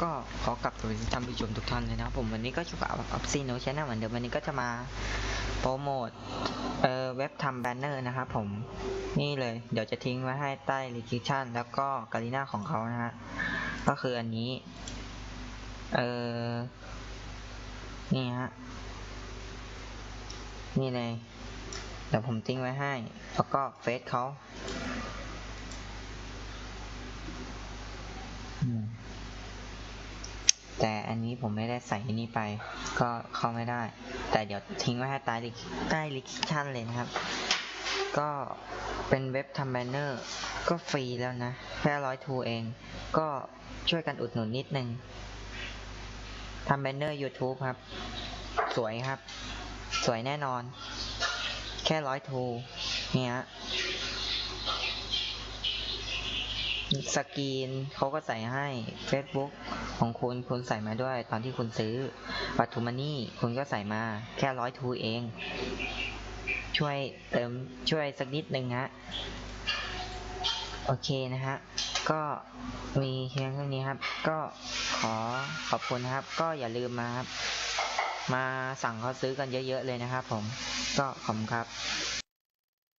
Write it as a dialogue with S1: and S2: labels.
S1: ก็ขอกลับสวัสดีท่านผู้ชมทุกท่านเลยนะผมวันนี้ก็อยู่กับอัพซีโนชแนลเหมือนเดิมวันนี้ก็จะมาโปรโมทเอ่อเว็บทำแบนเนอร์นะครับผมนี่เลย เดี๋ยวจะทิ้งไว้ให้ใต้ description แล้วก็กาลิน่าของเขานะฮะก็คืออันนี้เอ่อนี่ฮะนี่เลยเดี๋ยวผมทิ้งไว้ให้ แล้วก็เฟซเขาอืม แต่อันนี้ผมไม่ได้ใส่นนี้ไป ก็เข้าไม่ได้ แต่เดี๋ยวทิ้งไว้ให้ใต้ลิใต้ลิคิชันเลยนะครับ ก็เป็นเว็บทำแบนเนอร์ก็ฟรีแล้วนะ แค่ร้อยทูเอง ก็ช่วยกันอุดหนุนนิดนึงทำแบนเนอร์ YouTube ครับ สวยครับ สวยแน่นอน แค่ร้อยทูเนี่ยสกรีนเขาก็ใส่ให้ Facebook ของคุณคุณใส่มาด้วยตอนที่คุณซื้อปัตุมานี่คุณก็ใส่มาแค่ร้อยทูเอง ช่วยเติมช่วยสักนิดหนึ่งฮะโอเคนะฮะ ก็มีเพียงเท่านี้ครับ ก็ขอขอบคุณนะครับ ก็อย่าลืมมาครับ มาสั่งเขาซื้อกันเยอะๆเลยนะครับผม ก็ขอบคุณครับ